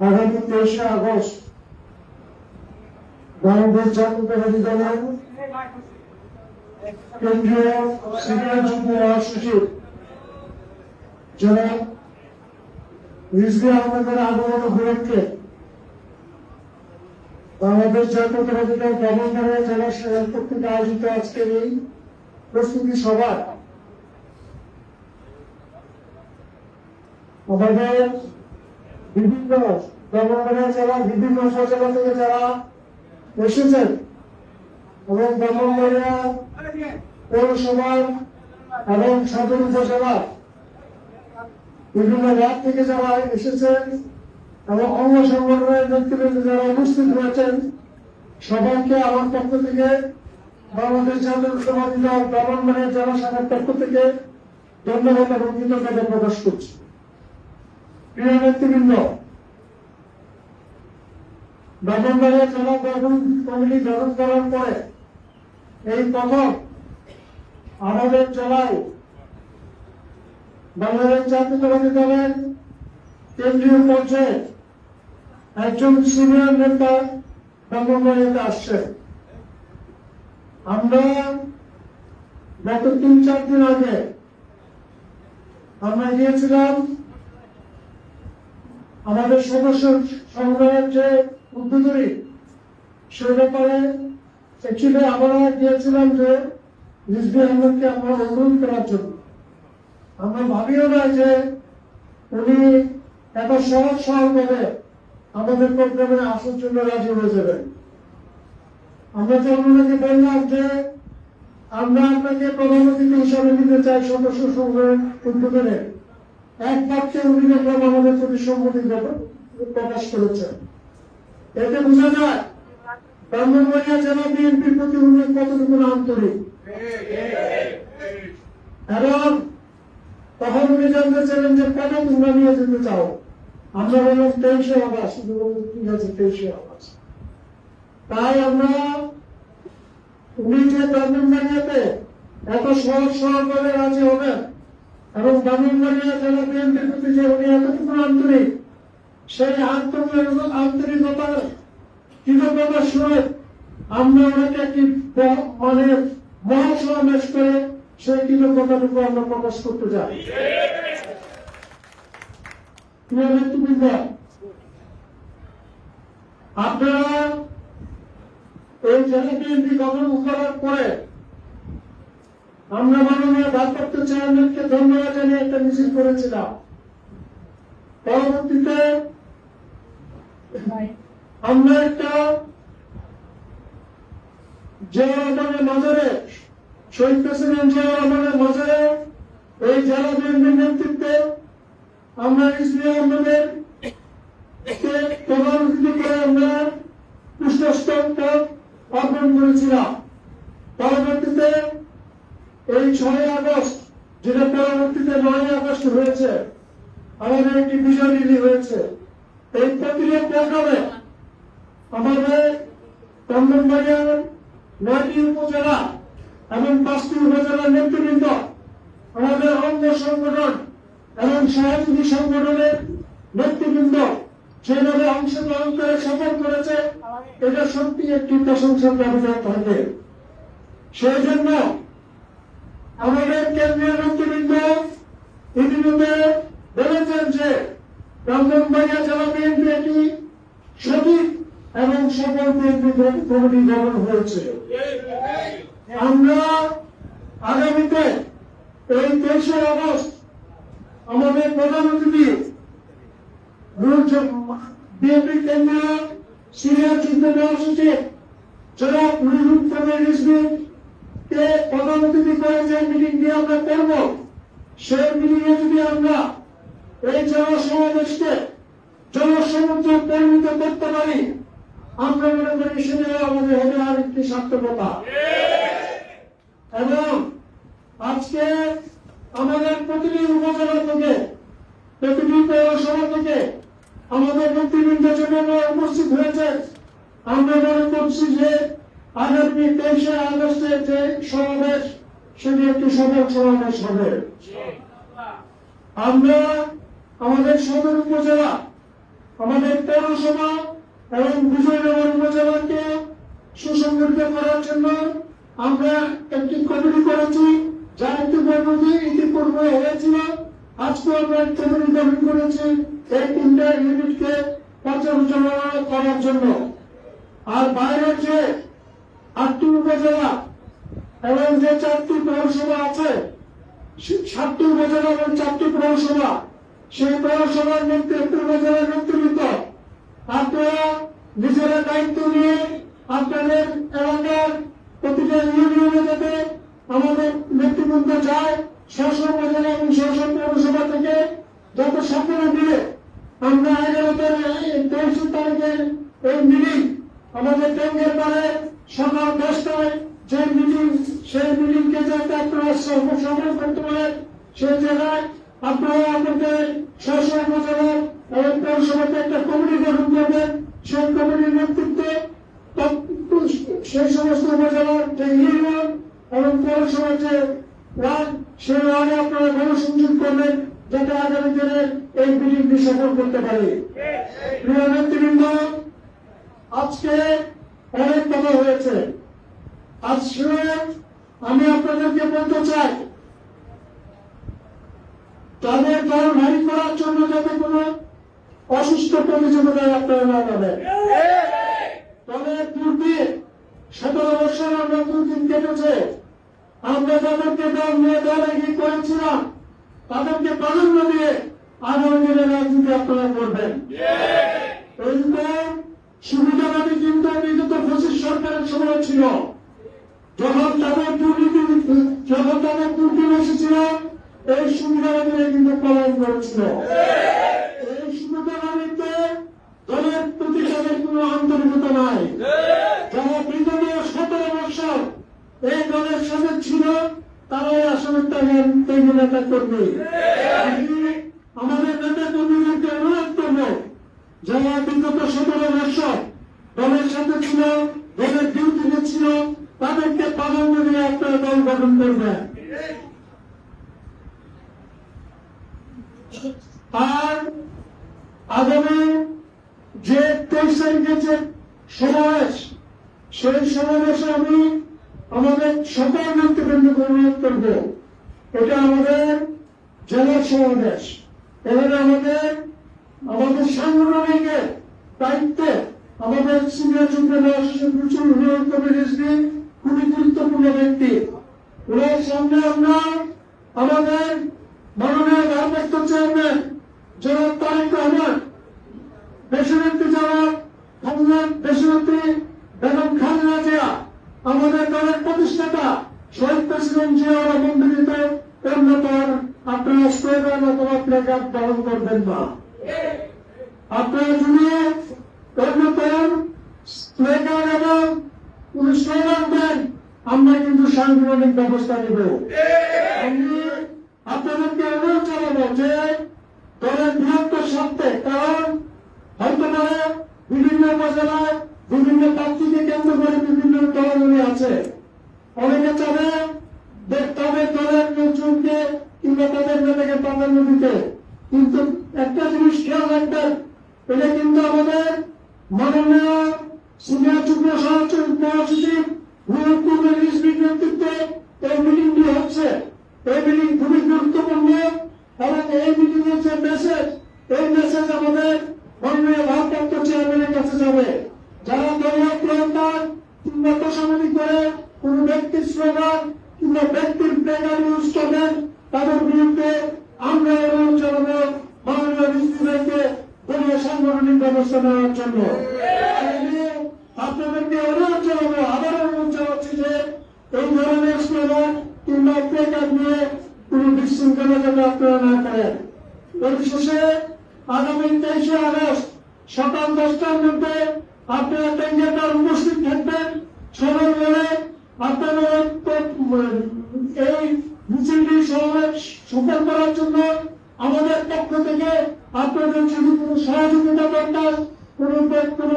আগামী তেইশে আগস্ট বাংলাদেশ জাতীয়তাবাদী দলের কেন্দ্রীয় সিনিয়র যুগ্ম মহাসচিব জনাব রিজভি আহমেদের আগমন উপলক্ষে বাংলাদেশ দল গভর্নরের জেলা আয়োজিত আজকের এই প্রস্তুতি সভায় আমাদের বিভিন্ন গভর্নরের জেলা বিভিন্ন উপজেলা থেকে যারা এসেছেন এবং ব্রাহ্মণবাড়িয়া পৌরসভার এবং সদর উপজেলার বিভিন্ন রাত থেকে যারা এসেছেন এবং অঙ্গ সংগঠনের নেতৃবৃন্দ যারা উপস্থিত হয়েছেন সবাইকে আমার পক্ষ থেকে বাংলাদেশ দল ব্রাহ্মণবাড়িয়া জেলা শাখার পক্ষ থেকে ধন্যবাদ এবং কৃতজ্ঞতা প্রকাশ করছি। প্রিয় নেতৃবৃন্দ জেলা গঠন কমিটি গঠন করার পরে এই প্রথম আমাদের জেলায় বাংলাদেশ জাতীয়তাবাদী দলের কেন্দ্রীয় পর্যায়ে একজন সিনিয়র নেতা ব্রাহ্মণবাড়িয়াতে আসছে। আমরা গত তিন চার দিন আগে আমরা গিয়েছিলাম আমাদের সদস্য সংগ্রহের যে উদ্যোগী সে ব্যাপারে অ্যাকচুয়ালি আমরা গিয়েছিলাম যে রিজভি আহমদকে আমরা অনুরোধ করার জন্য। আমরা ভাবিও না যে উনি এত সহজ সরলভাবে আমাদের প্রোগ্রামে আসার জন্য রাজি হয়ে যাবেন। আমরা তো ওনাকে বললাম যে আমরা আপনাকে প্রধান অতিথি হিসাবে নিতে চাই সদস্য সংগ্রহের উদ্বোধনে এক বাক্যে উনি দেখলাম আমাদের প্রতি সম্মতি প্রকাশ করেছেন এতে বোঝা যায়, ব্রাহ্মণবাড়িয়া জেলা বিএনপির প্রতি উনি কতটুকু আন্তরিক? এবং তখন উনি জানতে চাইলেন যে কেন তোমরা নিয়ে যেতে চাও? আমরা বললাম তেইশে বললেন, ঠিক আছে, তেইশে আবাস তাই আমরা, উনি যে ব্রাহ্মণবাড়িয়াতে এত সহজ সরলভাবে রাজি হবেন এবং আন্তরিক, সেই আন্তরিক আন্তরিকতার আমরা ওনাকে একটি মানে মহাসমাবেশ করে সেই আমরা প্রকাশ করতে চাই। আপনারা এই জেলা বিএনপি গঠন করার পরে আমরা মাননীয় ভারপ্রাপ্ত চেয়ারম্যানকে ধন্যবাদ জানিয়ে একটা মিছিল করেছিলাম। পরবর্তীতে আমরা একটা জিয়া রহমানের মাজারে শহীদ প্রেসিডেন্ট জিয়া রহমানের মাজারে এই জেলা বিএনপির নেতৃত্বে আমরা ইসলাম আহমেদের কে প্রধান অতিথি করে আমরা পুষ্পস্তম্ভ অর্পণ করেছিলাম। পরবর্তীতে এই ছয় আগস্ট, যেটা পরবর্তীতে নয় আগস্ট হয়েছে, আমাদের একটি বিজয় রিলি হয়েছে। এই প্রক্রিয়া প্রোগ্রামে আমাদের ব্রাহ্মণবাড়িয়ার নয়টি উপজেলা এবং পাঁচটি উপজেলার নেতৃবৃন্দ, আমাদের অঙ্গ সংগঠন এবং সহযোগী সংগঠনের নেতৃবৃন্দ, যেভাবে অংশগ্রহণ করে সফল করেছে, এটা সত্যি একটি প্রশংসার দাবিদার থাকবে সেই জন্য আমাদের কেন্দ্রীয় নেতৃবৃন্দ ইতিমধ্যে বলেছেন যে ব্রাহ্মণবাড়িয়া জেলা বিএনপি একটি সঠিক এবং সফল বিএনপি কমিটি গঠন হয়েছে। আমরা আগামীতে এই তেইশে আগস্ট আমাদের প্রধান অতিথি বিএনপি কেন্দ্রীয় সিনিয়র যুদ্ধ মহাসচিব জনাব নুরুল কবির কে প্রধান করে যে মিটিং দিয়ে আমরা করব সেই মিটিং এ যদি আমরা এই জনসমাবেশকে জনসমুদ্র পরিণত করতে পারি, আমরা মনে করি সেটা আমাদের হবে আরেকটি সার্থকতা। এবং আজকে আমাদের প্রতিটি উপজেলা থেকে, প্রতিটি পৌরসভা থেকে আমাদের নেতৃবৃন্দ যেভাবে উপস্থিত হয়েছে। আমরা মনে করছি যে আগামী তেইশে আগস্টের যে সমাবেশ, সেটি একটি সফল সমাবেশ হবে। আমরা আমাদের সদর উপজেলা, আমাদের পৌরসভা এবং বিজয়নগর উপজেলাকে সুসংগঠিত করার জন্য আমরা একটি কমিটি করেছি, যা ইতিপূর্বে ইতিপূর্বে হয়েছিল। আজকে আমরা কমিটি গঠন করেছি এই তিনটা ইউনিটকে পর্যালোচনা করার জন্য। আর বাইরের যে আটটি উপজেলা এবং যে চারটি পৌরসভা আছে সাতটি উপজেলা এবং চারটি পৌরসভা, সেই পৌরসভার নেতৃত্ব উপজেলার নেতৃত্ব আপনারা নিজেরা দায়িত্ব নিয়ে আপনাদের এলাকার প্রতিটা ইউনিয়নে যাতে আমাদের নেতৃবৃন্দ যায় শাসন উপজেলা এবং শাসন পৌরসভা থেকে যত সকলে মিলে আমরা এগারো তারিখ, তেইশ তারিখের এই মিটিং আমাদের ট্যাঙ্কের পারে সকাল দশটায় যে মিটিং, সেই মিটিংকে যাতে আপনারা সফল করতে পারেন সেই জায়গায় আপনারা আপনাদের শাসন উপজেলার এবং পৌরসভাতে একটা কমিটি গঠন করবেন। সেই কমিটির নেতৃত্বে সেই সমস্ত উপজেলার যে ইউনিয়ন এবং পৌরসভার যে ওয়ার্ড সেই ওয়ার্ডে আপনারা গণসংযোগ করবেন, যাতে আগামী দিনে এই মিটিংটি সফল করতে পারে। প্রিয় নেতৃবৃন্দ, আজকে অনেক কথা হয়েছে। আজকে আমি আপনাদেরকে বলতে চাই তাদের দল ভারী করার জন্য যাতে কোনো অসুস্থ প্রতিযোগিতায় আপনারা না পাবেন তবে পূর্বে সতেরো বছর আমরা দুদিন কেটেছে। আমরা যাদেরকে দল নিয়ে দল এগিয়ে করেছিলাম তাদেরকে প্রাধান্য দিয়ে আগামী দিনে রাজনীতি আপনারা করবেন। সুবিধাবাদী কিন্তু বিগত পঁচিশ সরকারের সময় ছিল। যখন তাদের দুর্নীতি যখন তাদের দুর্নীতি এসেছিল? এই সুবিধাবাদীরা কিন্তু পালন করেছিল। এই সুবিধাবাদীতে দলের প্রতি তাদের কোনো আন্তরিকতা নাই। যারা বিগত সতেরো বছর এই দলের সাথে ছিল, তারাই আসলে তাদের নেতা করবে আমি আমাদের নেতা কর্মীদেরকে অনুরোধ করব যারা বিগত সতেরো বছর দলের সাথে ছিল, দলের ডিউটিতে ছিল, তাদেরকে প্রাধান্য দিয়ে আপনারা দল গঠন করবেন আর আগামী যে তেইশ তারিখে যে সমাবেশ, সেই সমাবেশে আমি আমাদের সকল নেতৃবৃন্দকে অনুরোধ করব। এটা আমাদের জেলার সমাবেশ। এখানে আমাদের আমাদের সাংগঠনিকের দায়িত্বে আমাদের সিনিয়র যুগ্ম প্রচুর হুমায়ুন কবির খুবই গুরুত্বপূর্ণ ব্যক্তি। ওনার সামনে আমরা আমাদের মাননীয় ভারপ্রাপ্ত চেয়ারম্যান জনাব তারেক রহমান দেশনেত্রী জনাব খালেদা দেশনেত্রী বেগম খালেদা জিয়া, আমাদের দলের প্রতিষ্ঠাতা শহীদ প্রেসিডেন্ট জিয়া রহমন্দিত অন্যতম আপনারা স্লোগান অথবা প্লেকার্ড পালন করবেন না। আমরা কিন্তু সাংবিধানিক ব্যবস্থা নেব। আপনাদেরকে অনুরোধ জানাব যে দলের বৃহত্তর স্বার্থে, কারণ হয়তো পারে বিভিন্ন উপজেলায় বিভিন্ন প্রার্থীকে কেন্দ্র করে বিভিন্ন দলগুলি আছে। অনেকে চাবে তাদের দলের লোকজনকে কিংবা তাদের নেতাকে প্রাধান্য দিতে। কিন্তু একটা জিনিস খেয়াল রাখবেন এটা কিন্তু আমাদের মাননীয় সিনিয়র যুগ্ম সহযোগী মহাসচিব নেতৃত্বে এই মিটিংটি হচ্ছে। এই মিটিং খুবই গুরুত্বপূর্ণ এবং এই মিটিং এর যে মেসেজ এই মেসেজ আমাদের মাননীয় ভারপ্রাপ্ত চেয়ারম্যানের কাছে যাবে। যারা দলীয় কিংবা করে কোন ব্যক্তির স্লোগান কিংবা ব্যক্তির প্রেরণা ইউজ করবেন তাদের বিরুদ্ধে আমরা অনুরোধ জানাব মাননীয় রিজভিকে দলীয় সাংগঠনিক ব্যবস্থা নেওয়ার জন্য। আপনাদেরকে অনুরোধ জানাব আবার অনুরোধ জানাচ্ছি যে এই ধরনের স্লোগান কিংবা প্লেকার্ড নিয়ে কোন বিশৃঙ্খলা যাতে আপনারা না করেন। পরিশেষে আগামী তেইশে আগস্ট সকাল দশটার মধ্যে আপনারা ট্যাঙ্গেটার উপস্থিত থাকবেন। সবাই মিলে আপনারা এই মিছিলটি সফল করার জন্য আমাদের পক্ষ থেকে আপনাদের যদি কোনো সহযোগিতা দরকার কোনো কোনো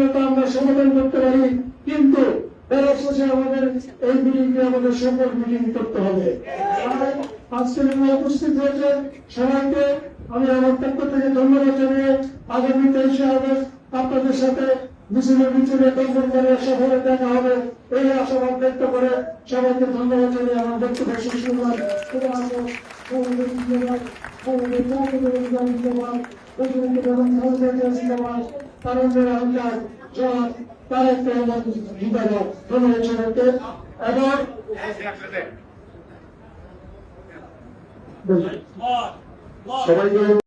যাতে আমরা সমাধান করতে পারি। কিন্তু বেলা শেষে আমাদের এই মিটিংকে আমাদের সকল মিটিং করতে হবে। আজকে উপস্থিত হয়েছে সবাইকে। আমি আমার পক্ষ থেকে ধন্যবাদ জানিয়ে আগামী তেইশে আগস্ট আপনাদের সাথে মিছিলে মিছিলে দখল করে সফরে দেখা হবে এই আশাবাদ ব্যক্ত করে সবাইকে ধন্যবাদ জানিয়ে আমার বক্তব্য শেষ করলাম। ধন্যবাদ। সবাইকে এবং সবাইকে।